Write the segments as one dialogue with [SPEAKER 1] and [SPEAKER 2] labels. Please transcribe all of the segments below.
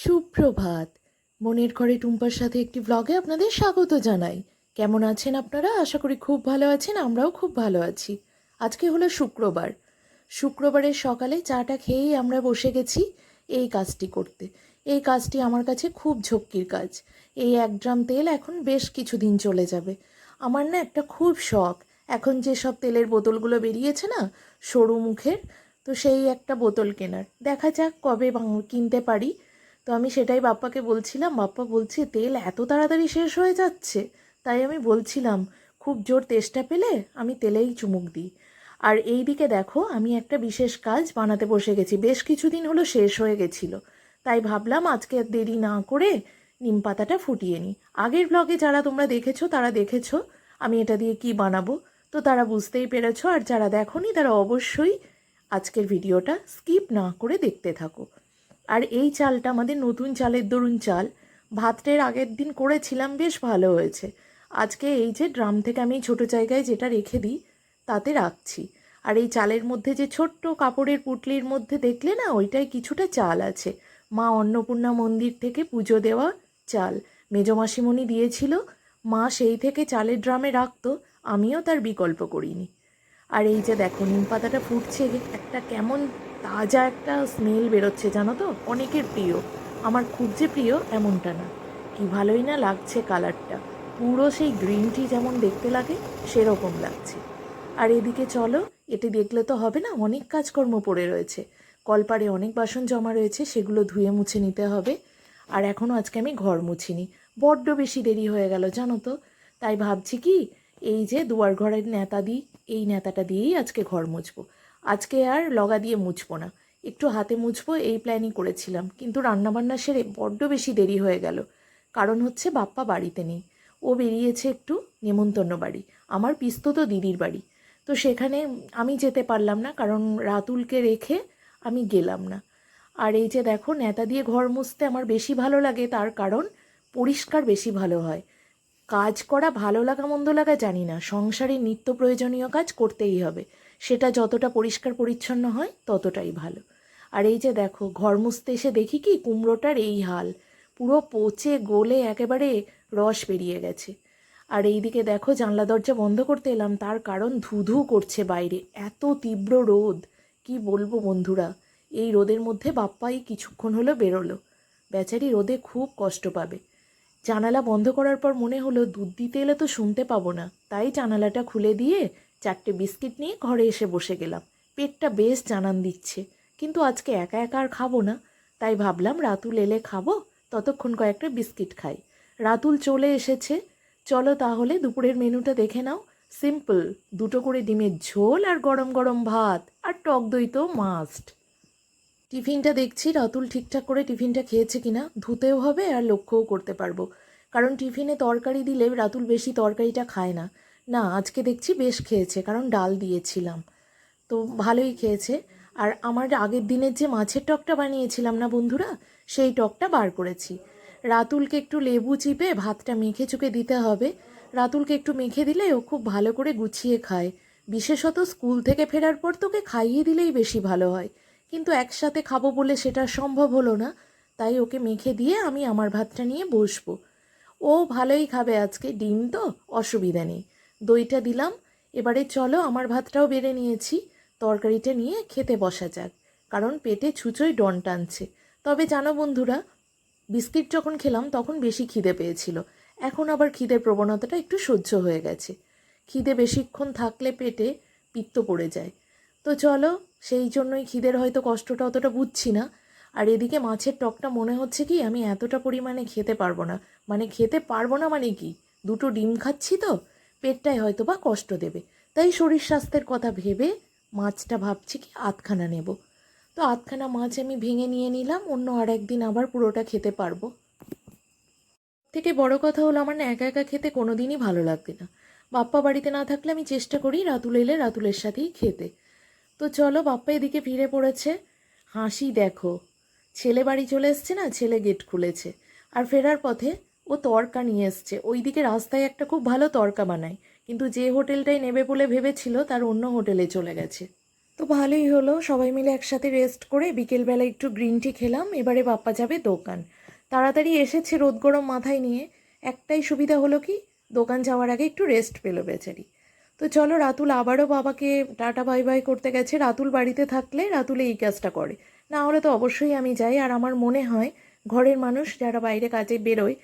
[SPEAKER 1] সুপ্রভাত। মনের ঘরে টুম্পার সাথে একটি ব্লগে আপনাদের স্বাগত জানাই। কেমন আছেন আপনারা? আশা করি খুব ভালো আছেন, আমরাও খুব ভালো আছি। আজকে হলো শুক্রবার। শুক্রবারের সকালে চাটা খেয়েই আমরা বসে গেছি এই কাজটি করতে। এই কাজটি আমার কাছে খুব ঝক্কির কাজ। এই এক ড্রাম তেল এখন বেশ কিছুদিন চলে যাবে। আমার না একটা খুব শখ। এখন যে সব তেলের বোতলগুলো বেরিয়েছে না, সরু মুখের, তো সেই একটা বোতল কেনার। দেখা যাক কবে কিনতে পারি। তো আমি সেটাই বাপ্পাকে বলছিলাম, বাপ্পা বলছে, তেল এত তাড়াতাড়ি শেষ হয়ে যাচ্ছে? তাই আমি বলছিলাম, খুব জোর তেষ্টা পেলে আমি তেলেই চুমুক দিই। আর এই দিকে দেখো, আমি একটা বিশেষ কাজ বানাতে বসে গেছি, বেশ কিছুদিন হলো শেষ হয়ে গেছিল। তাই ভাবলাম আজকে আর দেরি না করে নিম পাতাটা ফুটিয়ে নিই। আগের ব্লগে যারা তোমরা দেখেছ, তারা দেখেছ আমি এটা দিয়ে কি বানাবো। তো তারা বুঝতেই পেরেছ, আর যারা দেখোনি তারা অবশ্যই আজকের ভিডিওটা স্কিপ না করে দেখতে থাকো। আর এই চালটা আমাদের নতুন চালের দরুন চাল। ভাতটের আগের দিন করেছিলাম, বেশ ভালো হয়েছে। আজকে এই যে ড্রাম থেকে আমি ছোট জায়গায় যেটা রেখে দিই, তাতে রাখছি। আর এই চালের মধ্যে যে ছোট্ট কাপড়ের পুটলির মধ্যে দেখলে না ওইটাই কিছুটা চাল আছে। মা অন্নপূর্ণা মন্দির থেকে পুজো দেওয়া চাল। মেজমাসিমণি দিয়েছিল, মা সেই থেকে চালের ড্রামে রাখতো, আমিও তার বিকল্প করিনি। আর এই যে দেখো, নিম পাতাটা ফুটছে, একটা কেমন তাজা একটা স্মেল বেরোচ্ছে, জানো তো? অনেকের প্রিয়। আমার খুব যে প্রিয়, এমনটা না। কি ভালোই না লাগছে কালারটা পুরো সেই গ্রিন টি যেমন দেখতে লাগে, সেরকম লাগছে। আর এদিকে চলো, এটি দেখলে তো হবে না, অনেক কাজকর্ম পড়ে রয়েছে। কলপারে অনেক বাসন জমা রয়েছে, সেগুলো ধুয়ে মুছে নিতে হবে। আর এখনও আজকে আমি ঘর মুছিনি। বড্ড বেশি দেরি হয়ে গেল, জানো তো? তাই ভাবছি কি, এই যে দুয়ার ঘরের নেতা দিই এই নেতাটা দিয়েই আজকে ঘর মুছবো। আজকে আর লগা দিয়ে মুছবো না। একটু হাতে মুছবো, এই প্ল্যানই করেছিলাম। কিন্তু রান্নাবান্না সেরে বড্ড বেশি দেরি হয়ে গেল। কারণ হচ্ছে বাপ্পা বাড়িতে নেই। ও বেরিয়েছে একটু নেমন্তন্ন বাড়ি। আমার পিস্তত দিদির বাড়ি। তো সেখানে আমি যেতে পারলাম না, কারণ রাতুলকে রেখে আমি গেলাম না। আর এই যে দেখো, নেতা দিয়ে ঘর মুছতে আমার বেশি ভালো লাগে, তার কারণ পরিষ্কার বেশি ভালো হয়। কাজ করা ভালো লাগা মন্দ লাগা জানি না। সংসারের নিত্য প্রয়োজনীয় কাজ করতেই হবে। সেটা যতটা পরিষ্কার পরিচ্ছন্ন হয়, ততটাই ভালো। আর এই যে দেখো ঘর মুছতে এসে দেখি কি, কুমড়োটার এই হাল। পুরো পচে গলে একেবারে রস বেরিয়ে গেছে। আর এইদিকে দেখো, জানলা দরজা বন্ধ করতে এলাম, তার কারণ ধুধু করছে বাইরে। এত তীব্র রোদ। কি বলব বন্ধুরা, এই রোদের মধ্যে বাপ্পাই কিছুক্ষণ হলো বেরোলো। বেচারি রোদে খুব কষ্ট পাবে। জানালা বন্ধ করার পর মনে হলো, দুধ দিতে এলে তো শুনতে পাবো না। তাই জানালাটা খুলে দিয়ে চারটে বিস্কিট নিয়ে ঘরে এসে বসে গেলাম। পেটটা বেশ জানান দিচ্ছে। কিন্তু আজকে একা একা আর খাব না। তাই ভাবলাম রাতুল এলে খাব, ততক্ষণ কয়েকটা বিস্কিট খাই। রাতুল চলে এসেছে। চলো তাহলে দুপুরের মেনুটা দেখে নাও। সিম্পল, দুটো করে ডিমের ঝোল আর গরম গরম ভাত আর টক দই তো মাস্ট। টিফিনটা দেখছি, রাতুল ঠিকঠাক করে টিফিনটা খেয়েছে কিনা ধুতেও হবে আর লক্ষ্যও করতে পারব। কারণ টিফিনে তরকারি দিলে রাতুল বেশি তরকারিটা খায় না। না, আজকে দেখছি বেশ খেয়েছে, কারণ ডাল দিয়েছিলাম। তো ভালোই খেয়েছে। আর আমার আগের দিনের যে মাছের টকটা বানিয়েছিলাম না বন্ধুরা, সেই টকটা বার করেছি। রাতুলকে একটু লেবু চিপে ভাতটা মেখে চুকে দিতে হবে। রাতুলকে একটু মেখে দিলে ও খুব ভালো করে গুছিয়ে খায়। বিশেষত স্কুল থেকে ফেরার পর তোকে খাইয়ে দিলেই বেশি ভালো হয়। কিন্তু একসাথে খাব বলে সেটা সম্ভব হলো না, তাই ওকে মেখে দিয়ে আমি আমার ভাতটা নিয়ে বসবো। ও ভালোই খাবে আজকে, ডিম তো অসুবিধা নেই। দইটা দিলাম। এবারে চলো আমার ভাতটাও বেড়ে নিয়েছি। তরকারিটা নিয়ে খেতে বসা যাক, কারণ পেটে ছুঁচোই ডন টানছে। তবে জানো বন্ধুরা, বিস্কিট যখন খেলাম তখন বেশি খিদে পেয়েছিল। এখন আবার খিদের প্রবণতাটা একটু সহ্য হয়ে গেছে। খিদে বেশিক্ষণ থাকলে পেটে পিত্ত পড়ে যায়। তো চলো, সেই জন্যই খিদের হয়তো কষ্টটা অতটা বুঝছি না। আর এদিকে মাছের টকটা মনে হচ্ছে কি, আমি এতটা পরিমাণে খেতে পারব না। মানে খেতে পারব না মানে কি? দুটো ডিম খাচ্ছি তো? পেটটাই হয়তো বা কষ্ট দেবে। তাই শরীর স্বাস্থ্যের কথা ভেবে মাছটা ভাবছি কি আধখানা নেব। তো আধখানা মাছ আমি ভেঙে নিয়ে নিলাম, অন্য আর একদিন আবার পুরোটা খেতে পারব। থেকে বড় কথা হলো আমার না একা একা খেতে কোনো দিনই ভালো লাগবে না। বাপ্পা বাড়িতে না থাকলে আমি চেষ্টা করি রাতুল এলে রাতুলের সাথেই খেতে। তো চলো বাপ্পা এদিকে ফিরে পড়েছে। হাসি দেখো। ছেলে বাড়ি চলে এসছে না, ছেলে গেট খুলেছে। আর ফেরার পথে ও তরকা নিয়ে এসছে। ওইদিকে রাস্তায় একটা খুব ভালো তরকা বানায়। কিন্তু যে হোটেলটাই নেবে বলে ভেবেছিল, তার অন্য হোটেলে চলে গেছে। তো ভালোই হলো, সবাই মিলে একসাথে রেস্ট করে বিকেলবেলা একটু গ্রিন টি খেলাম, এবারে বাপ্পা যাবে দোকান। তাড়াতাড়ি এসেছে রোদ গরম মাথায় নিয়ে। একটাই সুবিধা হলো কি, দোকান যাওয়ার আগে একটু রেস্ট পেল বেচারি। তো চলো, রাতুল আবারও বাবাকে টাটা বাই বাই করতে গেছে। রাতুল বাড়িতে থাকলে রাতুল এই কাজটা করে। না হলে তো অবশ্যই আমি যাই। আর আমার মনে হয়, ঘরের মানুষ যারা বাইরে কাজে বেরোয়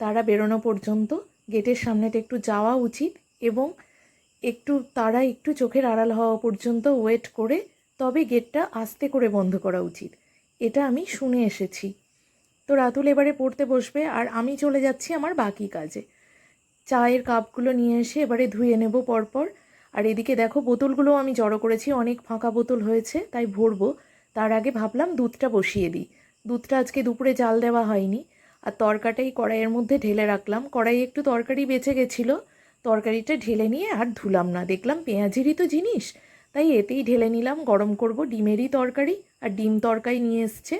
[SPEAKER 1] তারা বেরোনো পর্যন্ত গেটের সামনেটা একটু যাওয়া উচিত এবং একটু, তারা একটু চোখের আড়াল হওয়া পর্যন্ত ওয়েট করে তবে গেটটা আস্তে করে বন্ধ করা উচিত। এটা আমি শুনে এসেছি। তো রাতুল এবারে পড়তে বসবে আর আমি চলে যাচ্ছি আমার বাকি কাজে। চায়ের কাপগুলো নিয়ে এসে এবারে ধুয়ে নেব পরপর। আর এদিকে দেখো বোতলগুলো আমি জড়ো করেছি, অনেক ফাঁকা বোতল হয়েছে, তাই ভরবো। তার আগে ভাবলাম দুধটা বসিয়ে দিই। দুধটা আজকে দুপুরে জাল দেওয়া হয়নি। আর তরকাটাই কড়াইয়ের মধ্যে ঢেলে রাখলাম। কড়াই একটু তরকারি বেঁচে গেছিল। তরকারিটা ঢেলে নিয়ে আর ধুলাম না। দেখলাম পেঁয়াজেরই তো জিনিস। তাই এতেই ঢেলে নিলাম। গরম করব ডিমেরই তরকারি আর ডিম তরকারি নিয়ে এসছে।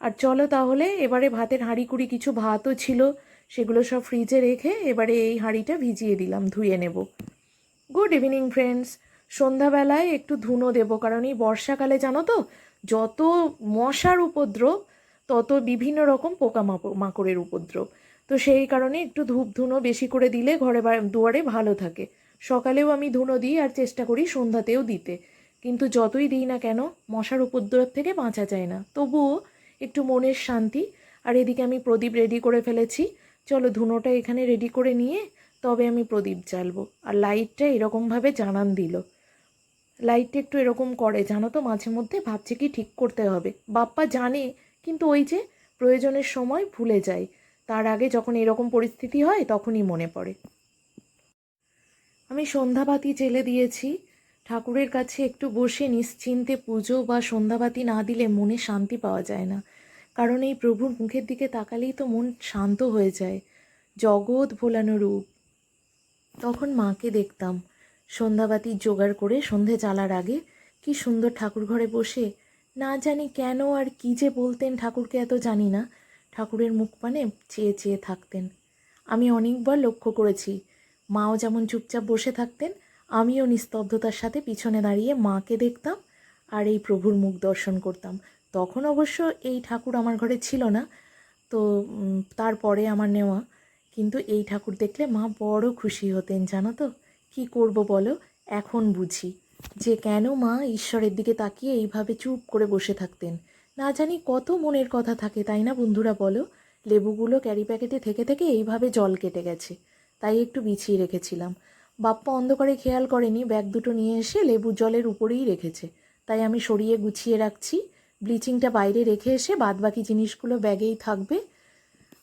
[SPEAKER 1] আর চলো তাহলে এবারে ভাতের হাঁড়ি কুড়ি কিছু ভাতও ছিল, সেগুলো সব ফ্রিজে রেখে এবারে এই হাঁড়িটা ভিজিয়ে দিলাম, ধুয়ে নেব। Good evening friends. সন্ধ্যাবেলায় একটু ধুনো দেবো, কারণ এই বর্ষাকালে জানো তো, যত মশার উপদ্রব তত বিভিন্ন রকম পোকা মাকড়ের উপদ্রব। তো সেই কারণে একটু ধূপ ধুনো বেশি করে দিলে ঘরে দুয়ারে ভালো থাকে। সকালেও আমি ধুনো দিই আর চেষ্টা করি সন্ধ্যাতেও দিতে। কিন্তু যতই দিই না কেন, মশার উপদ্রব থেকে বাঁচা যায় না। তবুও একটু মনের শান্তি। আর এদিকে আমি প্রদীপ রেডি করে ফেলেছি। চলো ধুনোটা এখানে রেডি করে নিয়ে তবে আমি প্রদীপ জ্বালবো। আর লাইটটা এরকমভাবে জানান দিল। লাইটটা একটু এরকম করে। জানো তো মাঝে মধ্যে ভাবছে কি ঠিক করতে হবে। বাপ্পা জানে কিন্তু ওই যে প্রয়োজনের সময় ভুলে যায় তার আগে যখন এরকম পরিস্থিতি হয়, তখনই মনে পড়ে। আমি সন্ধ্যাবাতি জেলে দিয়েছি। ঠাকুরের কাছে একটু বসে নিশ্চিন্তে পুজো বা সন্ধ্যাবাতি না দিলে মনে শান্তি পাওয়া যায় না। কারণ এই প্রভুর মুখের দিকে তাকালেই তো মন শান্ত হয়ে যায়। জগৎ ভোলানো রূপ। তখন মাকে দেখতাম। সন্ধ্যাবাতি জোগাড় করে সন্ধে চালার আগে কি সুন্দর ঠাকুর ঘরে বসে না জানি কেন আর কি যে বলতেন, ঠাকুরকে এত জানি না। ঠাকুরের মুখ পানে চেয়ে চেয়ে থাকতেন। আমি অনেকবার লক্ষ্য করেছি, মাও যেমন চুপচাপ বসে থাকতেন, আমিও নিস্তব্ধতার সাথে পিছনে দাঁড়িয়ে মাকে দেখতাম আর এই প্রভুর মুখ দর্শন করতাম। তখন অবশ্য এই ঠাকুর আমার ঘরে ছিল না, তো তারপরে আমার নেওয়া। কিন্তু এই ঠাকুর দেখলে মা বড় খুশি হতেন, জানো তো? কী করব বলো? এখন বুঝি। যে কেন মা ঈশ্বরের দিকে তাকিয়ে এইভাবে চুপ করে বসে থাকতেন? না জানি কত মনের কথা থাকে, তাই না বন্ধুরা বলো? লেবুগুলো ক্যারি প্যাকেটে থেকে থেকে এইভাবে জল কেটে গেছে, তাই একটু বিছিয়ে রেখেছিলাম। বাপ্পা অন্ধকারে খেয়াল করেনি, ব্যাগ দুটো নিয়ে এসে লেবু জলের উপরেই রেখেছে। তাই আমি সরিয়ে গুছিয়ে রাখছি, ব্লিচিংটা বাইরে রেখে এসে বাদবাকি জিনিসগুলো ব্যাগেই থাকবে,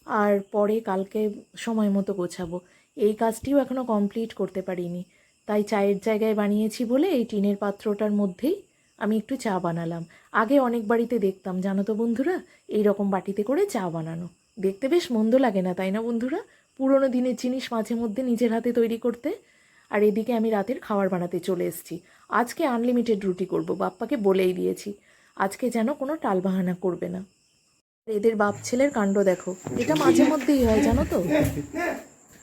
[SPEAKER 1] আর পরে কালকে সময় মতো গোছাবো। এই কাজটিও এখনও কমপ্লিট করতে পারিনি। তাই চায়ের জায়গায় বানিয়েছি বলে এই টিনের পাত্রটার মধ্যেই আমি একটু চা বানালাম। আগে অনেক বাড়িতে দেখতাম, জানো তো বন্ধুরা? এই রকম বাটিতে করে চা বানানো। দেখতে বেশ মন্দ লাগে না, তাই না বন্ধুরা? পুরোনো দিনের জিনিস মাঝে মধ্যে নিজের হাতে তৈরি করতে। আর এদিকে আমি রাতের খাবার বানাতে চলে এসেছি। আজকে আনলিমিটেড রুটি করব, বাপ্পাকে বলেই দিয়েছি। আজকে যেন কোনো টালবাহানা করবে না। এদের বাপ ছেলের কাণ্ড দেখো। এটা মাঝে মধ্যেই হয়, জানো তো?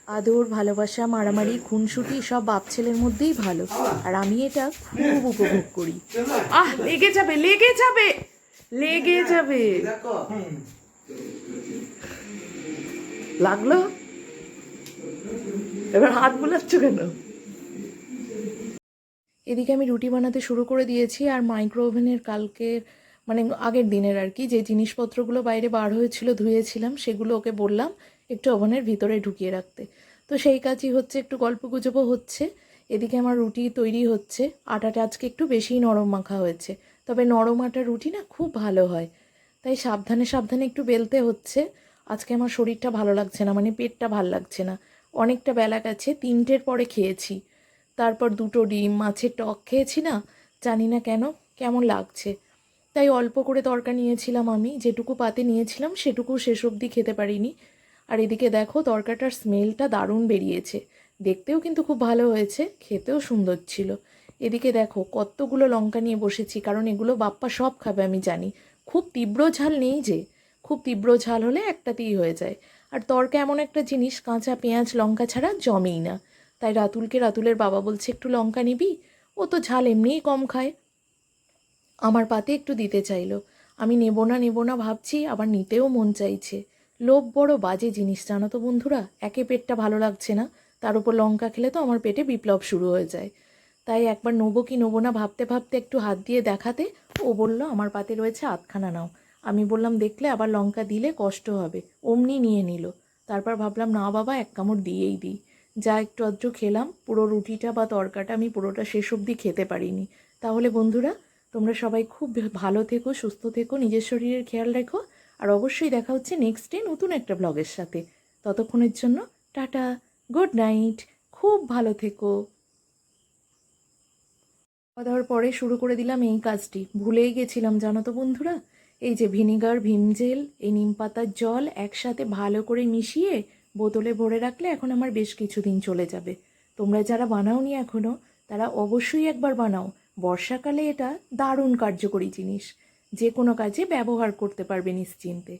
[SPEAKER 1] আদর ভালোবাসা মারামারি খুনসুটি সব বাপ ছেলের মধ্যেই ভালো। আর আমি এটা খুব উপভোগ করি। আহ লেগে যাবে লেগে যাবে লেগে যাবে। লাগল? এবার হাত বোলাচ্ছ কেন? এদিকে আমি রুটি বানাতে শুরু করে দিয়েছি আর মাইক্রো ওভেনের কালকের মানে আগের দিনের আর কি যে জিনিসপত্রগুলো বাইরে বার হয়েছিল ধুয়েছিলাম সেগুলো ওকে বললাম একটু ওভেনের ভিতরে ঢুকিয়ে রাখতে। তো সেই কাজই হচ্ছে, একটু গল্প গুজবও হচ্ছে। এদিকে আমার রুটি তৈরি হচ্ছে। আটাটা আজকে একটু বেশিই নরম মাখা হয়েছে। তবে নরম আটার রুটি না খুব ভালো হয়। তাই সাবধানে সাবধানে একটু বেলতে হচ্ছে। আজকে আমার শরীরটা ভালো লাগছে না মানে পেটটা ভালো লাগছে না। অনেকটা বেলা গেছে, তিনটের পরে খেয়েছি। তারপর দুটো ডিম, মাছের টক খেয়েছি না, জানি না কেন, কেমন লাগছে। তাই অল্প করে তরকা নিয়েছিলাম আমি, যেটুকু পাতে নিয়েছিলাম সেটুকু শেষ অবধি খেতে পারিনি। আর এদিকে দেখো তরকাটার স্মেলটা দারুণ বেরিয়েছে। দেখতেও কিন্তু খুব ভালো হয়েছে, খেতেও সুন্দর ছিল। এদিকে দেখো কতগুলো লঙ্কা নিয়ে বসেছি, কারণ এগুলো বাপ্পা সব খাবে, আমি জানি। খুব তীব্র ঝাল নেই যে, খুব তীব্র ঝাল হলে একটাতেই হয়ে যায়। আর তরকা এমন একটা জিনিস, কাঁচা পেঁয়াজ, লঙ্কা ছাড়া জমেই না। তাই রাতুলকে রাতুলের বাবা বলছে, একটু লঙ্কা নিবি? ও তো ঝাল এমনিই কম খায়। আমার পাতে একটু দিতে চাইলো। আমি নেব না নেব না ভাবছি, আবার নিতেও মন চাইছে। লোভ বড় বাজে জিনিস, জানো তো বন্ধুরা? একে পেটটা ভালো লাগছে না। তার উপর লঙ্কা খেলে তো আমার পেটে বিপ্লব শুরু হয়ে যায়। তাই একবার নেব কি নেব না ভাবতে ভাবতে একটু হাত দিয়ে দেখাতে, ও বলল, আমার পাতে রয়েছে আধখানা নাও। আমি বললাম, দেখলে আবার লঙ্কা দিলে কষ্ট হবে। অমনি নিয়ে নিল। তারপর ভাবলাম, না বাবা, এক কামড় দিয়েই দিই। যা একটু আধটু খেলাম, পুরো রুটিটা বা তরকাটা আমি পুরোটা শেষ অবধি খেতে পারিনি। তাহলে বন্ধুরা, তোমরা সবাই খুব ভালো থেকো, সুস্থ থেকো, নিজের শরীরের খেয়াল রেখো। আর অবশ্যই দেখা হচ্ছে নেক্সট ডে নতুন একটা ব্লগের সাথে। ততক্ষণের জন্য টাটা গুড নাইট খুব ভালো থেকো। খাওয়া দাওয়ার পরে শুরু করে দিলাম এই কাজটি। ভুলেই গেছিলাম, জানো তো বন্ধুরা? এই যে ভিনিগার ভিম জেল, এই নিম পাতার জল একসাথে ভালো করে মিশিয়ে বোতলে ভরে রাখলে এখন আমার বেশ কিছুদিন চলে যাবে। তোমরা যারা বানাওনি এখনও তারা অবশ্যই একবার বানাও। বর্ষাকালে এটা দারুণ কার্যকরী জিনিস। যে কোনো কাজে ব্যবহার করতে পারবে নিশ্চিন্তে।